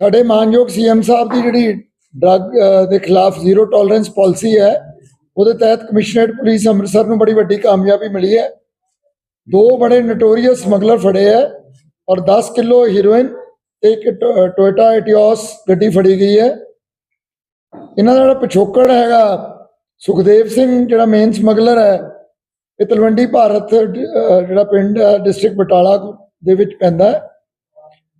ਸਾਡੇ ਮਾਨਯੋਗ ਸੀਐਮ ਸਾਹਿਬ ਦੀ ਜਿਹੜੀ ਡਰੱਗ ਦੇ ਖਿਲਾਫ ਜ਼ੀਰੋ ਟੋਲਰੈਂਸ ਪਾਲਿਸੀ ਹੈ, ਉਹਦੇ ਤਹਿਤ ਕਮਿਸ਼ਨਰੇਟ ਪੁਲਿਸ ਅੰਮ੍ਰਿਤਸਰ ਨੂੰ ਬੜੀ ਵੱਡੀ ਕਾਮਯਾਬੀ ਮਿਲੀ ਹੈ। ਦੋ ਬੜੇ ਨਟੋਰੀਅਸ ਸਮਗਲਰ ਫੜੇ ਹੈ ਔਰ 10 ਕਿਲੋ ਹੀਰੋਇਨ ਤੇ ਇੱਕ ਟੋ- ਟੋਇਟਾ ਐਟੀਓਸ ਗੱਡੀ ਫੜੀ ਗਈ ਹੈ। ਇਹਨਾਂ ਦਾ ਜਿਹੜਾ ਪਿਛੋਕੜ ਹੈਗਾ, ਸੁਖਦੇਵ ਸਿੰਘ ਜਿਹੜਾ ਮੇਨ ਸਮਗਲਰ ਹੈ, ਇਹ ਤਲਵੰਡੀ ਭਾਰਤ ਜਿਹੜਾ ਪਿੰਡ ਹੈ ਡਿਸਟ੍ਰਿਕਟ ਬਟਾਲਾ ਦੇ ਵਿੱਚ ਪੈਂਦਾ ਹੈ।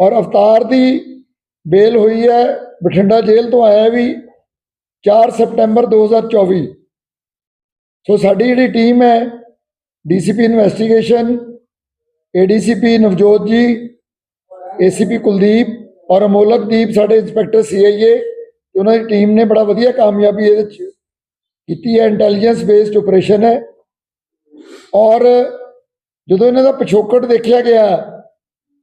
ਔਰ ਅਵਤਾਰ ਦੀ ਬੇਲ ਹੋਈ ਹੈ ਬਠਿੰਡਾ ਜੇਲ੍ਹ ਤੋਂ ਆਇਆ ਵੀ 4 ਸਤੰਬਰ 2024 ਸੋ ਸਾਡੀ ਜਿਹੜੀ ਟੀਮ ਹੈ ਡੀਸੀਪੀ ਇਨਵੈਸਟੀਗੇਸ਼ਨ ਏਡੀਸੀਪੀ ਨਵਜੋਤ ਜੀ ਏਸੀਪੀ ਕੁਲਦੀਪ ਔਰ ਅਮੋਲਕਦੀਪ ਸਾਡੇ ਇੰਸਪੈਕਟਰ ਸੀਆਈਏ ਤੇ ਉਹਨਾਂ ਦੀ ਟੀਮ ਨੇ ਬੜਾ ਵਧੀਆ ਕਾਮਯਾਬੀ ਇਹਦੇ ਚ ਕੀਤੀ ਹੈ ਇੰਟੈਲੀਜੈਂਸ ਬੇਸਡ ਆਪਰੇਸ਼ਨ ਹੈ ਔਰ ਜਦੋਂ ਇਹਨਾਂ ਦਾ ਪਿਛੋਕੜ ਦੇਖਿਆ ਗਿਆ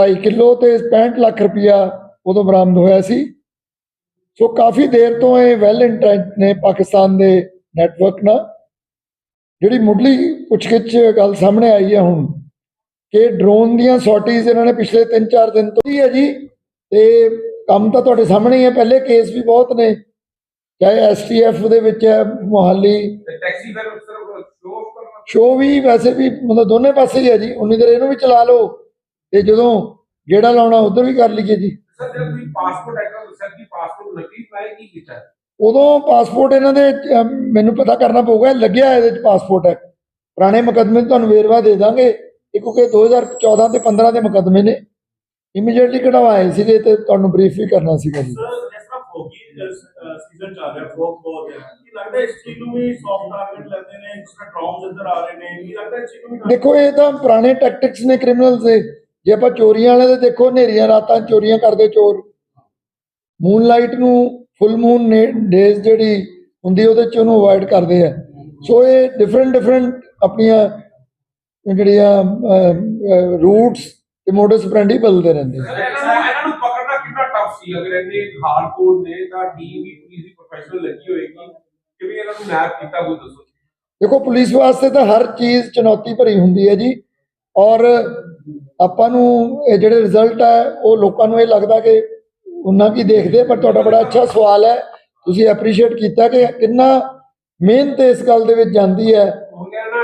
2.5 ਕਿਲੋ ਤੇ 65 ਲੱਖ ਰੁਪਇਆ ਉਦੋਂ ਬਰਾਮਦ ਹੋਇਆ ਸੀ। ਸੋ ਕਾਫੀ ਦੇਰ ਤੋਂ ਇਹ ਵੈਲ ਇੰਟੈਂਟ ਨੇ ਪਾਕਿਸਤਾਨ ਦੇ ਨੈਟਵਰਕ ਨਾਲ। ਜਿਹੜੀ ਮੁੱਢਲੀ ਪੁੱਛਗਿੱਛ ਗੱਲ ਸਾਹਮਣੇ ਆਈ ਹੈ ਹੁਣ ਕਿ ਡਰੋਨ ਦੀਆਂ ਸੌਟੀਜ਼ ਇਹਨਾਂ ਨੇ ਪਿਛਲੇ 3-4 ਦਿਨ ਤੋਂ ਹੀ ਹੈ ਜੀ। ਤੇ ਕੰਮ ਤਾਂ ਤੁਹਾਡੇ ਸਾਹਮਣੇ ਹੀ ਹੈ ਪਹਿਲੇ ਕੇਸ ਵੀ ਬਹੁਤ ਨੇ। ਚਾਹੇ ਐਸਟੀਐਫ ਦੇ ਵਿੱਚ ਹੈ ਮੋਹਾਲੀ। ਟੈਕਸੀ ਫਿਰ ਸ਼ੋ ਵੀ ਵੈਸੇ ਵੀ ਮਤਲਬ ਦੋਨੇ ਪਾਸੇ ਹੀ ਹੈ ਜੀ ਉਨੀ ਦੇਰ ਇਹਨੂੰ ਵੀ ਚਲਾ ਲਓ। ਤੇ ਜਦੋਂ ਗੇੜਾ ਲਾਉਣਾ ਉਧਰ ਵੀ ਕਰ ਲਈਏ ਜੀ। ਸਰ ਜਦ ਤੁਸੀਂ ਪਾਸਪੋਰਟ ਐਕਟ ਨੂੰ ਸਰ ਦੀ ਪਾਸਪੋਰਟ ਨਕਲੀ ਪਾਏ ਕੀ ਕੀਤਾ? ਹੈ? ਉਦੋਂ ਪਾਸਪੋਰਟ ਇਹਨਾਂ ਦੇ ਮੈਨੂੰ ਪਤਾ ਕਰਨਾ ਪਊਗਾ ਲੱਗਿਆ ਇਹਦੇ ਚ ਪਾਸਪੋਰਟ ਹੈ। ਪੁਰਾਣੇ ਮੁਕੱਦਮੇ 'ਚ ਤੁਹਾਨੂੰ ਵੇਰਵਾ ਦੇ ਦਾਂਗੇ। ਇਹ ਕਿਉਂਕਿ 2014 ਤੇ 15 ਦੇ ਮੁਕੱਦਮੇ ਨੇ। ਇਮੀਡੀਏਟਲੀ ਕਢਵਾਏ ਸੀਗੇ ਤੇ ਤੁਹਾਨੂੰ ਬਰੀਫ ਵੀ ਕਰਨਾ ਸੀਗਾ ਜੀ। ਸਰ ਜਿਸ ਤਰ੍ਹਾਂ ਫੋਕੀ ਸੀਜ਼ਨ ਚੱਲ ਰਿਹਾ ਫੋਕ ਬਹੁਤ ਹੈ। ਕੀ ਲੱਗਦਾ ਇਸ ਚੀਜ਼ ਨੂੰ ਵੀ ਸੌਫਟ ਟਾਰਗੇਟ ਲੈਂਦੇ ਨੇ ਜਿਸ ਤਰ੍ਹਾਂ ਡਰੋਨਸ ਇੱਧਰ ਆ ਰਹੇ ਨੇ? ਕੀ ਲੱਗਦਾ ਇਸ ਚੀਜ਼ ਨੂੰ ਵੀ ਦੇਖੋ ਇਹ ਤਾਂ ਪੁਰਾਣੇ ਟੈਕਟਿਕਸ ਨੇ ਕ੍ਰਿਮੀਨਲਸ ਦੇ। ਜੇ ਆਪਾਂ ਚੋਰੀਆਂ ਵਾਲੇ ਦੇ ਦੇਖੋ ਹਨੇਰੀਆਂ ਰਾਤਾਂ ਚੋਰੀਆਂ ਕਰਦੇ ਚੋਰ। ਮੂਨਲਾਈਟ ਨੂੰ ਫੁੱਲ ਮੂਨ ਡੇਜ਼ ਜਿਹੜੀ ਹੁੰਦੀ ਉਹਦੇ 'ਚ ਉਹਨੂੰ ਅਵੋਇਡ ਕਰਦੇ ਆ। ਸੋ ਇਹ ਡਿਫਰੈਂਟ ਡਿਫਰੈਂਟ ਆਪਣੀਆਂ ਜਿਹੜੀਆਂ ਰੂਟਸ ਤੇ ਮੋਡਸ ਪ੍ਰੈਂਡੀ ਬਦਲਦੇ ਰਹਿੰਦੇ ਇਹਨਾਂ ਨੂੰ ਇਹਨਾਂ ਨੂੰ ਪਕੜਨਾ ਕਿੰਨਾ ਟਫ ਸੀ? ਅਗਰ ਇਹਨੇ ਹਾਰਡਕੋਰ ਨੇ ਤਾਂ ਟੀਮ ਵੀ ਪੁਲਿਸ ਦੀ ਪ੍ਰੋਫੈਸ਼ਨਲ ਲੱਗੀ ਹੋਏਗੀ ਕਿਵੇਂ ਇਹਨਾਂ ਨੂੰ ਮੈਪ ਕੀਤਾ ਕੋਈ ਦੱਸੋ। ਦੇਖੋ ਪੁਲਿਸ ਵਾਸਤੇ ਤਾਂ ਹਰ ਚੀਜ਼ ਚੁਣੌਤੀ ਭਰੀ ਹੁੰਦੀ ਹੈ ਜੀ। ਔਰ ਆਪਾਂ ਨੂੰ ਇਹ ਜਿਹੜੇ ਰਿਜ਼ਲਟ ਹੈ ਉਹ ਲੋਕਾਂ ਨੂੰ ਇਹ ਲੱਗਦਾ ਕਿ ਉਹਨਾਂ ਕੀ ਦੇਖਦੇ ਪਰ ਤੁਹਾਡਾ ਬੜਾ ਅੱਛਾ ਸਵਾਲ ਹੈ। ਤੁਸੀਂ ਐਪਰੀਸ਼ੀਏਟ ਕੀਤਾ ਕਿ ਕਿੰਨਾ ਮਿਹਨਤ ਇਸ ਗੱਲ ਦੇ ਵਿੱਚ ਜਾਂਦੀ ਹੈ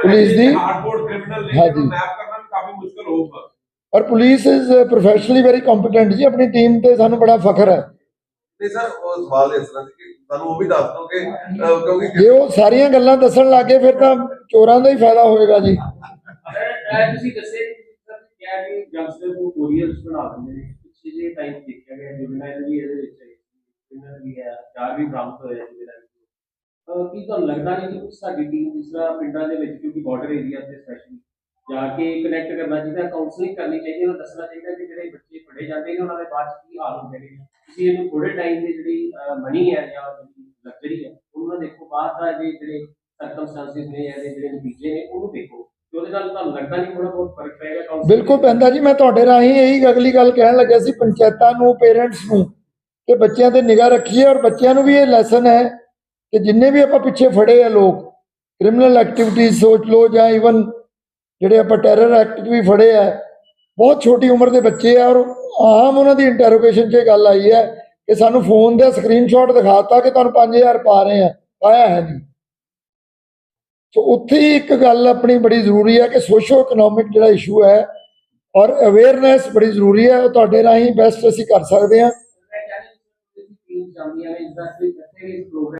ਪੁਲਿਸ ਦੀ- ਹਾਂਜੀ। ਮੈਪ ਕਰਨਾ ਵੀ ਕਾਫੀ ਮੁਸ਼ਕਲ ਹੋਊਗਾ। ਔਰ police is professionally very competent ਜੀ ਆਪਣੀ ਟੀਮ ਤੇ ਸਾਨੂੰ ਬੜਾ ਫਖਰ ਹੈ। ਨਹੀਂ ਸਰ ਉਹ ਸਵਾਲ ਇਸ ਤਰ੍ਹਾਂ ਸੀ ਕਿ ਤੁਹਾਨੂੰ ਉਹ ਵੀ ਦੱਸ ਦੋ ਕਿ ਕਿਉਂਕਿ ਜੇ ਉਹ ਸਾਰੀਆਂ ਗੱਲਾਂ ਦੱਸਣ ਲੱਗੇ ਫਿਰ ਤਾਂ ਚੋਰਾਂ ਦਾ ਹੀ ਫਾਇਦਾ ਹੋਏਗਾ ਜੀ। ਤੁਸੀਂ ਦੱਸੇ ਸਰ ਗੈਂਗਸਟਰ ਨੂੰ ਕੋਰੀਅਰਸ ਬਣਾ ਦਿੰਦੇ ਨੇ। ਪਿੱਛੇ ਜੇ ਟਾਈਮ ਦੇਖਿਆ ਗਿਆ ਜੁਵਨਾਈਲ ਵੀ ਇਹਦੇ ਵਿੱਚ ਹੈ ਇਹਨਾਂ ਵੀ ਹੈ ਚਾਰ ਵੀ ਬਰਾਮਦ ਹੋਏ ਜੁਵਨਾਈਲ ਕੀ ਤੁਹਾਨੂੰ ਲੱਗਦਾ ਨਹੀਂ ਕਿ ਕੁਝ ਸਾਡੀ ਟੀਮ ਜਿਸ ਤਰ੍ਹਾਂ ਪਿੰਡਾਂ ਦੇ ਵਿੱਚ, ਕਿਉਂਕਿ ਬਾਰਡਰ ਏਰੀਆ ਤੇ ਸਪੈਸ਼ਲੀ ਜਾ ਕੇ ਕਨੈਕਟ ਕਰਨਾ ਚਾਹੀਦਾ ਕਾਉਂਸਲਿੰਗ ਕਰਨੀ ਚਾਹੀਦੀ ਹੈ ਉਹਨੂੰ ਦੱਸਣਾ ਚਾਹੀਦਾ ਕਿ ਜਿਹੜੇ ਬੱਚੇ ਪੜ੍ਹੇ ਜਾਂਦੇ ਨੇ, ਉਹਨਾਂ ਦੇ ਬਾਅਦ ਕੀ ਹਾਲ ਹੁੰਦੇ ਨੇ। ਤੁਸੀਂ ਇਹਨੂੰ ਥੋੜੇ ਟਾਈਮ ਦੀ ਜਿਹੜੀ ਮਨੀ ਹੈ ਜਾਂ ਲਗਜ਼ਰੀ ਹੈ, ਉਹਨੂੰ ਦੇਖੋ, ਬਾਅਦ ਦਾ ਜਿਹੜੇ ਸਰਕਮਸਟੈਂਸਿਸ ਨੇ ਜਾਂ ਜਿਹੜੇ ਨਤੀਜੇ ਨੇ, ਉਹਨੂੰ ਦੇਖੋ। ਤੇ ਉਹਦੇ ਨਾਲ ਤੁਹਾਨੂੰ ਲੱਗਦਾ ਨਹੀਂ ਥੋੜਾ ਬਹੁਤ ਫ਼ਰਕ ਪਏਗਾ counseling ਬਿਲਕੁਲ ਪੈਂਦਾ ਜੀ ਮੈਂ ਤੁਹਾਡੇ ਰਾਹੀਂ ਇਹੀ ਅਗਲੀ ਗੱਲ ਕਹਿਣ ਲੱਗਿਆ ਸੀ ਪੰਚਾਇਤਾਂ ਨੂੰ ਪੇਰੈਂਟਸ ਨੂੰ ਕਿ ਬੱਚਿਆਂ ਤੇ ਨਿਗਾਹ ਰੱਖੀਏ ਔਰ ਬੱਚਿਆਂ ਨੂੰ ਵੀ ਇਹ ਲੈਸਨ ਹੈ ਕਿ ਜਿੰਨੇ ਵੀ ਆਪਾਂ ਪਿੱਛੇ ਫੜੇ ਆ ਲੋਕ ਕ੍ਰਿਮੀਨਲ ਐਕਟੀਵਿਟੀਜ਼ ਸੋਚ ਲਓ ਜਾਂ ਇਵਨ ਜਿਹੜੇ ਆਪਾਂ ਟੈਰਰ ਐਕਟ ਵੀ ਫੜੇ ਆ ਬਹੁਤ ਛੋਟੀ ਉਮਰ ਦੇ ਬੱਚੇ ਆ ਔਰ ਆਮ ਉਹਨਾਂ ਦੀ ਇੰਟਰੋਗੇਸ਼ਨ 'ਚ ਇਹ ਗੱਲ ਆਈ ਹੈ ਕਿ ਸਾਨੂੰ ਫੋਨ ਦਾ ਸਕਰੀਨਸ਼ਾਟ ਦਿਖਾਤਾ ਕਿ ਤੁਹਾਨੂੰ 5000 ਪਾ ਰਹੇ ਆ ਪਾਇਆ ਹੈ ਨਹੀਂ ਸੋ ਉੱਥੇ ਹੀ ਇੱਕ ਗੱਲ ਆਪਣੀ ਬੜੀ ਜ਼ਰੂਰੀ ਹੈ ਕਿ ਸੋਸ਼ੋ ਇਕਨੋਮਿਕ ਜਿਹੜਾ ਇਸ਼ੂ ਹੈ ਔਰ ਅਵੇਅਰਨੈਸ ਬੜੀ ਜ਼ਰੂਰੀ ਹੈ, ਉਹ ਤੁਹਾਡੇ ਰਾਹੀਂ ਬੈਸਟ ਅਸੀਂ ਕਰ ਸਕਦੇ ਹਾਂ।